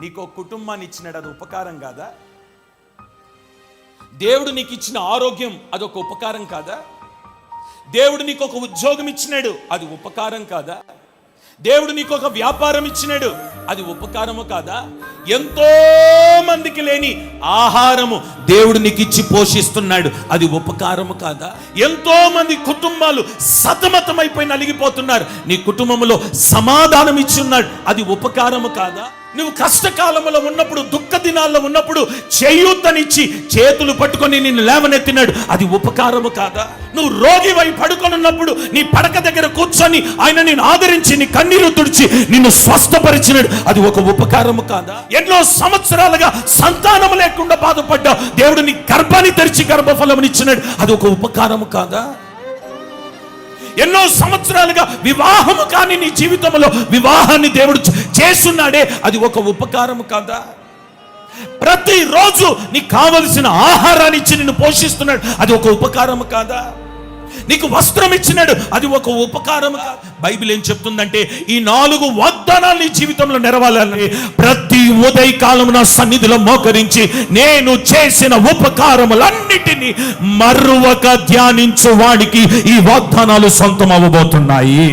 నీకు కుటుంబాన్ని ఇచ్చినాడు అది ఉపకారం కాదా? దేవుడు నీకు ఇచ్చిన ఆరోగ్యం అదొక ఉపకారం కాదా? దేవుడు నీకు ఒక ఉద్యోగం ఇచ్చినాడు అది ఉపకారం కాదా? దేవుడు నీకు ఒక వ్యాపారం ఇచ్చినాడు అది ఉపకారము కాదా? ఎంతో మందికి లేని ఆహారము దేవుడు నీకు ఇచ్చి పోషిస్తున్నాడు. అది ఉపకారము కాదా? ఎంతో మంది కుటుంబాలు సతమతమైపోయి నలిగిపోతున్నారు. నీ కుటుంబంలో సమాధానం ఇచ్చి ఉన్నాడు అది ఉపకారము కాదా? నువ్వు కష్టకాలంలో ఉన్నప్పుడు దుఃఖ దినాల్లో ఉన్నప్పుడు చేయూతనిచ్చి చేతులు పట్టుకొని నిన్ను లేవనెత్తినాడు. అది ఉపకారము కాదా? నువ్వు రోగివై పడుకొని ఉన్నప్పుడు నీ పడక దగ్గర కూర్చొని ఆయన నేను ఆదరించి నీ కన్నీరు తుడిచి నిన్ను స్వస్థపరిచినాడు. అది ఒక ఉపకారము కాదా? ఎన్నో సంవత్సరాలుగా సంతానం లేకుండా బాధపడ్డా దేవుడు నీ గర్భాన్ని తెరిచి గర్భఫలం ఇచ్చినాడు. అది ఒక ఉపకారము కాదా? ఎన్నో సంవత్సరాలుగా వివాహము కాని నీ జీవితంలో వివాహాన్ని దేవుడు చేస్తున్నాడే. అది ఒక ఉపకారము కాదా? ప్రతిరోజు నీకు కావలసిన ఆహారాన్ని ఇచ్చి నిన్ను పోషిస్తున్నాడు. అది ఒక ఉపకారము కాదా? నీకు వస్త్రం ఇచ్చినాడు. అది ఒక ఉపకారం బైబిల్ ఏం చెప్తుందంటే ఈ నాలుగు వాగ్దానాలు నీ జీవితంలో నెరవాలని ప్రతి ఉదయ కాలం నా సన్నిధిలో మోకరించి నేను చేసిన ఉపకారములన్నిటినీ మరువక ధ్యానించు వాడికి ఈ వాగ్దానాలు సొంతం అవ్వబోతున్నాయి.